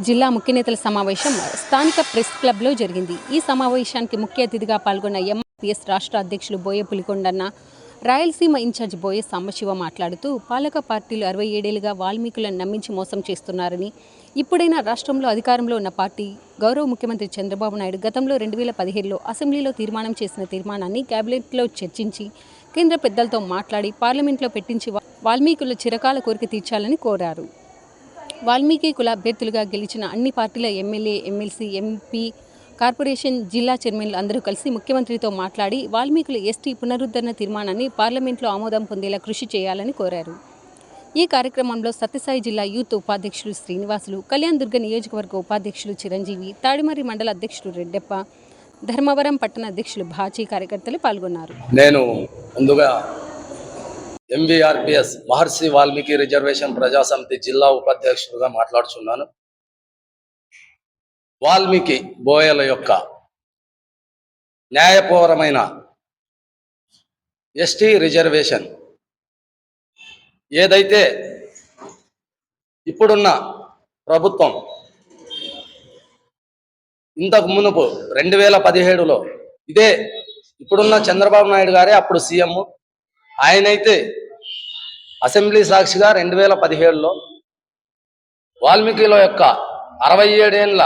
జిల్లా ముఖ్య నేతల సమావేశం స్థానిక ప్రెస్ క్లబ్లో జరిగింది. ఈ సమావేశానికి ముఖ్య అతిథిగా పాల్గొన్న ఎంఆర్పిఎస్ రాష్ట్ర అధ్యక్షులు బోయ పులికొండన్న రాయలసీమ ఇన్ఛార్జ్ బోయ సాంబశివ మాట్లాడుతూ పాలక పార్టీలు అరవై ఏడేళ్ళుగా వాల్మీకులను నమ్మించి మోసం చేస్తున్నారని ఇప్పుడైనా రాష్ట్రంలో అధికారంలో ఉన్న పార్టీ గౌరవ ముఖ్యమంత్రి చంద్రబాబు నాయుడు గతంలో రెండు వేల పదిహేడులో అసెంబ్లీలో తీర్మానం చేసిన తీర్మానాన్ని కేబినెట్లో చర్చించి కేంద్ర పెద్దలతో మాట్లాడి పార్లమెంట్లో పెట్టించి వాల్మీకుల చిరకాల కోరిక తీర్చాలని కోరారు. వాల్మీకి కుల అభ్యర్థులుగా గెలిచిన అన్ని పార్టీల ఎమ్మెల్యే ఎమ్మెల్సీ ఎంపీ కార్పొరేషన్ జిల్లా చైర్మన్లు అందరూ కలిసి ముఖ్యమంత్రితో మాట్లాడి వాల్మీకుల ఎస్టీ పునరుద్ధరణ తీర్మానాన్ని పార్లమెంట్లో ఆమోదం పొందేలా కృషి చేయాలని కోరారు. ఈ కార్యక్రమంలో సత్యసాయి జిల్లా యూత్ ఉపాధ్యక్షులు శ్రీనివాసులు కళ్యాణ్ దుర్గ నియోజకవర్గ ఉపాధ్యక్షులు చిరంజీవి తాడిమర్రి మండల అధ్యక్షుడు రెడ్డెప్ప ధర్మవరం పట్టణ అధ్యక్షులు భాచీ కార్యకర్తలు పాల్గొన్నారు. నేను ముందుగా ఎంవీఆర్పిఎస్ మహర్షి వాల్మీకి రిజర్వేషన్ ప్రజాసమితి జిల్లా ఉపాధ్యక్షుడుగా మాట్లాడుచున్నాను. వాల్మీకి బోయల యొక్క న్యాయపూర్వమైన ఎస్టీ రిజర్వేషన్ ఏదైతే ఇప్పుడున్న ప్రభుత్వం ఇంతకు మునుపు రెండు వేల పదిహేడులో ఇదే ఇప్పుడున్న చంద్రబాబు నాయుడు గారే అప్పుడు సీఎం. ఆయనైతే అసెంబ్లీ సాక్షిగా రెండు వేల పదిహేడులో వాల్మీకిల యొక్క అరవై ఏడేళ్ళ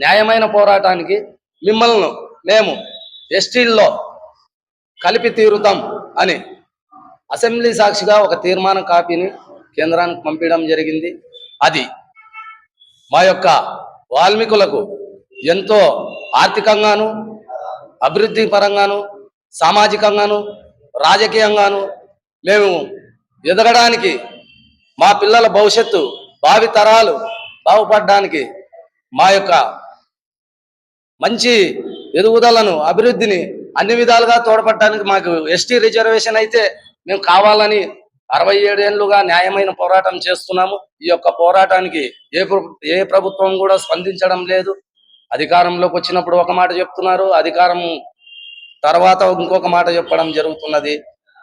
న్యాయమైన పోరాటానికి మిమ్మల్ని మేము ఎస్టీల్లో కలిపి తీరుతాం అని అసెంబ్లీ సాక్షిగా ఒక తీర్మాన కాపీని కేంద్రానికి పంపించడం జరిగింది. అది మా యొక్క వాల్మీకులకు ఎంతో ఆర్థికంగాను అభివృద్ధి పరంగాను సామాజికంగాను రాజకీయంగాను మేము ఎదగడానికి మా పిల్లల భవిష్యత్తు భావి తరాలు బాగుపడడానికి మా యొక్క మంచి ఎదుగుదలను అభివృద్ధిని అన్ని విధాలుగా తోడ్పడటానికి మాకు ఎస్టీ రిజర్వేషన్ అయితే మేము కావాలని అరవై ఏడేళ్ళుగా న్యాయమైన పోరాటం చేస్తున్నాము. ఈ యొక్క పోరాటానికి ఏ ఏ ప్రభుత్వం కూడా స్పందించడం లేదు. అధికారంలోకి వచ్చినప్పుడు ఒక మాట చెప్తున్నారు. అధికారం తర్వాత ఇంకొక మాట చెప్పడం జరుగుతున్నది.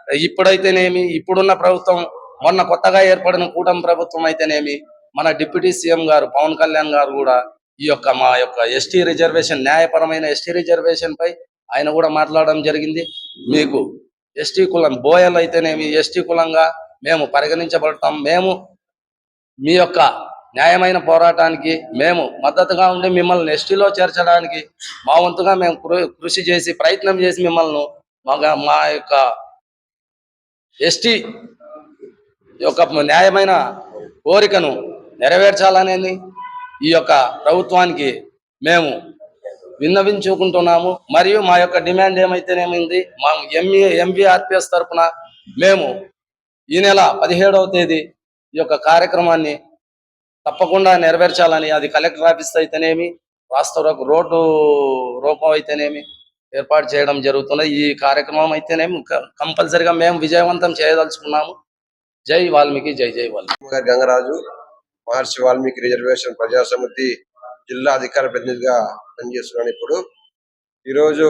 ఇప్పుడైతేనేమి ఇప్పుడున్న ప్రభుత్వం మొన్న కొత్తగా ఏర్పడిన కూటమి ప్రభుత్వం అయితేనేమి మన డిప్యూటీ సీఎం గారు పవన్ కళ్యాణ్ గారు కూడా ఈ యొక్క మా యొక్క ఎస్టీ రిజర్వేషన్ న్యాయపరమైన ఎస్టీ రిజర్వేషన్ పై ఆయన కూడా మాట్లాడడం జరిగింది. మీకు ఎస్టీ కులం బోయలు అయితేనేమి ఎస్టీ కులంగా మేము పరిగణించబడతాం. మేము మీ యొక్క న్యాయమైన పోరాటానికి మేము మద్దతుగా ఉండి మిమ్మల్ని ఎస్టీలో చేర్చడానికి మా వంతుగా మేము కృ- కృషి చేసి ప్రయత్నం చేసి మిమ్మల్ని మా మా యొక్క ఎస్టీ యొక్క న్యాయమైన కోరికను నెరవేర్చాలనేది ఈ యొక్క ప్రభుత్వానికి మేము విన్నవించుకుంటున్నాము. మరియు మా యొక్క డిమాండ్ ఏమైతేనేమైంది? మా ఎంఈ ఎంవీఆర్పిఎస్ తరఫున మేము ఈ నెల పదిహేడవ తేదీ ఈ యొక్క కార్యక్రమాన్ని తప్పకుండా నెరవేర్చాలని అది కలెక్టర్ ఆఫీస్ అయితేనేమి రాష్ట్ర రోడ్డు రూపం అయితేనేమి ఏర్పాటు చేయడం జరుగుతున్నది. ఈ కార్యక్రమం అయితేనేమి కంపల్సరిగా మేము విజయవంతం చేయదలుచుకున్నాము. జై వాల్మీకి జై జై వాల్మీకి. గారి గంగరాజు మహర్షి వాల్మీకి రిజర్వేషన్ ప్రజా సమితి జిల్లా అధికార ప్రతినిధిగా పనిచేస్తున్నాను ఇప్పుడు. ఈరోజు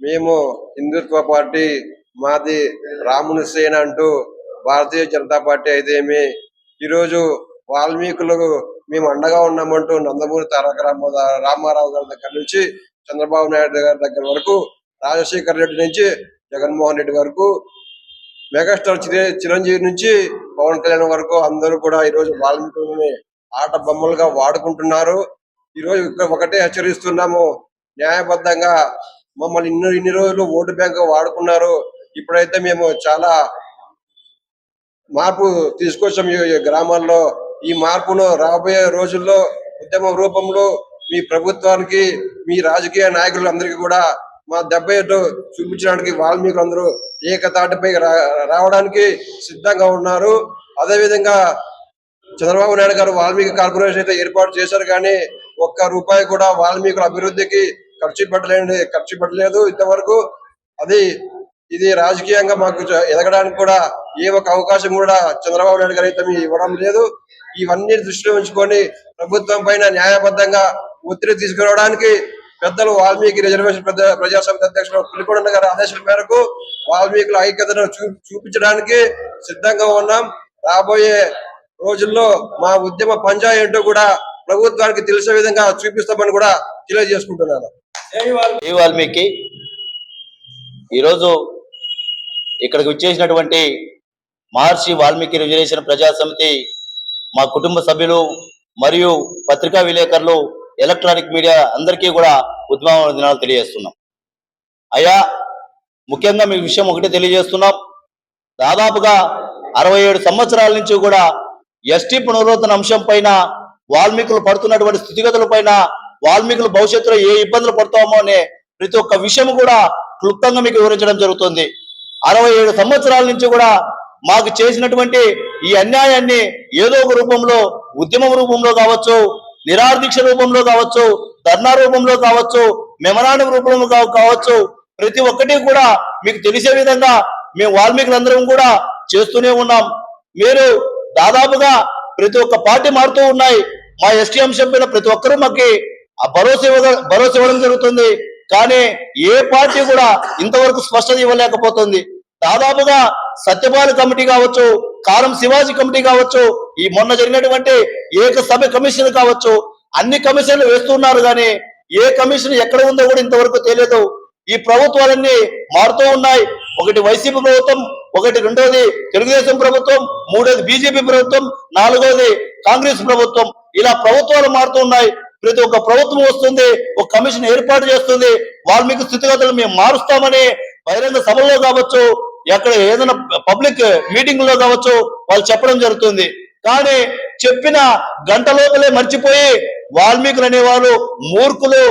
మేము హిందుత్వ పార్టీ మాది రాముని సేన అంటూ భారతీయ జనతా పార్టీ అయితేమి ఈరోజు వాల్మీకులకు మేము అండగా ఉన్నామంటూ నందమూరి తారక రామారావు గారి దగ్గర నుంచి చంద్రబాబు నాయుడు గారి దగ్గర వరకు రాజశేఖర్ రెడ్డి నుంచి జగన్మోహన్ రెడ్డి వరకు మెగాస్టార్ చిరంజీవి నుంచి పవన్ కళ్యాణ్ వరకు అందరూ కూడా ఈ రోజు వాల్మీకులని ఆట బొమ్మలుగా వాడుకుంటున్నారు. ఈ రోజు ఇక్కడ ఒకటే హెచ్చరిస్తున్నాము. న్యాయబద్ధంగా మమ్మల్ని ఇన్ని ఇన్ని రోజులు ఓటు బ్యాంక్ వాడుకున్నారు. ఇప్పుడైతే మేము చాలా మార్పు తీసుకొచ్చాము ఈ ఈ గ్రామాల్లో. ఈ మార్పును రాబోయే రోజుల్లో ఉద్యమ రూపంలో మీ ప్రభుత్వానికి మీ రాజకీయ నాయకులు అందరికీ కూడా మా దెబ్బ ఏంటో చూపించడానికి వాల్మీకులు అందరూ ఏకతాటిపై రా- రావడానికి సిద్ధంగా ఉన్నారు. అదే విధంగా చంద్రబాబు నాయుడు గారు వాల్మీకి కార్పొరేషన్ అయితే ఏర్పాటు చేశారు కానీ ఒక్క రూపాయి కూడా వాల్మీకుల అభివృద్ధికి ఖర్చు పెట్టలేదు ఖర్చు పెట్టలేదు ఇంతవరకు. అది ఇది రాజకీయంగా మాకు ఎదగడానికి కూడా ఏ ఒక్క అవకాశం కూడా చంద్రబాబు నాయుడు గారు అయితే ఇవ్వడం లేదు. ఇవన్నీ దృష్టిలో ఉంచుకొని ప్రభుత్వం పైన న్యాయబద్ధంగా ఒత్తిడి తీసుకురావడానికి పెద్దలు వాల్మీకి రిజర్వేషన్ ప్రజా ప్రజాసమితి అధ్యక్షుడు పులికొండ గారి ఆదేశాల మేరకు వాల్మీకుల ఐక్యతను చూ- చూపించడానికి సిద్ధంగా ఉన్నాం. రాబోయే రోజుల్లో మా ఉద్యమ పంజా ఏంటో కూడా ప్రభుత్వానికి తెలిసే విధంగా చూపిస్తామని కూడా తెలియజేసుకుంటున్నాను. జై వాల్మీకి. ఈరోజు ఇక్కడికి వచ్చేసినటువంటి మహర్షి వాల్మీకి రిజర్వేషన్ ప్రజా సమితి మా కుటుంబ సభ్యులు మరియు పత్రికా విలేకరులు ఎలక్ట్రానిక్ మీడియా అందరికీ కూడా ఉద్యమ దినాలు తెలియజేస్తున్నాం. అయ్యా ముఖ్యంగా మీ విషయం ఒకటే తెలియజేస్తున్నాం. దాదాపుగా అరవై ఏడు సంవత్సరాల నుంచి కూడా ఎస్టీ పునరుద్ధరణ అంశం పైన వాల్మీకులు పడుతున్నటువంటి స్థితిగతుల పైన వాల్మీకులు భవిష్యత్తులో ఏ ఇబ్బందులు పడతామో అనే ప్రతి ఒక్క విషయం కూడా క్లుప్తంగా మీకు వివరించడం జరుగుతుంది. అరవై ఏడు సంవత్సరాల నుంచి కూడా మాకు చేసినటువంటి ఈ అన్యాయాన్ని ఏదో ఒక రూపంలో ఉద్యమం రూపంలో కావచ్చు నిరాదీక్ష రూపంలో కావచ్చు ధర్నా రూపంలో కావచ్చు మెమరాండం రూపంలో కావచ్చు ప్రతి ఒక్కటి కూడా మీకు తెలిసే విధంగా మేము వాల్మీకులందరం కూడా చేస్తూనే ఉన్నాం. మీరు దాదాపుగా ప్రతి ఒక్క పార్టీ మారుతూ ఉన్నాయి. మా ఎస్టీ అంశం పైన ప్రతి ఒక్కరూ మాకు ఆ భరోసా భరోసా ఇవ్వడం జరుగుతుంది. కానీ ఏ పార్టీ కూడా ఇంతవరకు స్పష్టత ఇవ్వలేకపోతుంది. దాదాపుగా సత్యపాల కమిటీ కావచ్చు కారం శివాజీ కమిటీ కావచ్చు ఈ మొన్న జరిగినటువంటి ఏకసభ కమిషన్ కావచ్చు అన్ని కమిషన్లు వేస్తున్నారు కానీ ఏ కమిషన్ ఎక్కడ ఉందో కూడా ఇంతవరకు తెలియదు. ఈ ప్రభుత్వాలన్నీ మారుతూ ఉన్నాయి. ఒకటి వైసీపీ ప్రభుత్వం ఒకటి రెండోది తెలుగుదేశం ప్రభుత్వం మూడోది బీజేపీ ప్రభుత్వం నాలుగోది కాంగ్రెస్ ప్రభుత్వం. ఇలా ప్రభుత్వాలు మారుతూ ఉన్నాయి. ప్రతి ఒక్క ప్రభుత్వం వస్తుంది ఒక కమిషన్ ఏర్పాటు చేస్తుంది. వాల్మీకి స్థితిగతులు మేము మారుస్తామని బహిరంగ సభల్లో కావచ్చు ఎక్కడ ఏదైనా పబ్లిక్ మీటింగ్లో కావచ్చు వాళ్ళు చెప్పడం జరుగుతుంది. కానీ చెప్పిన గంట లోపలే మర్చిపోయి వాల్మీకులు అనేవాళ్ళు మూర్ఖులు.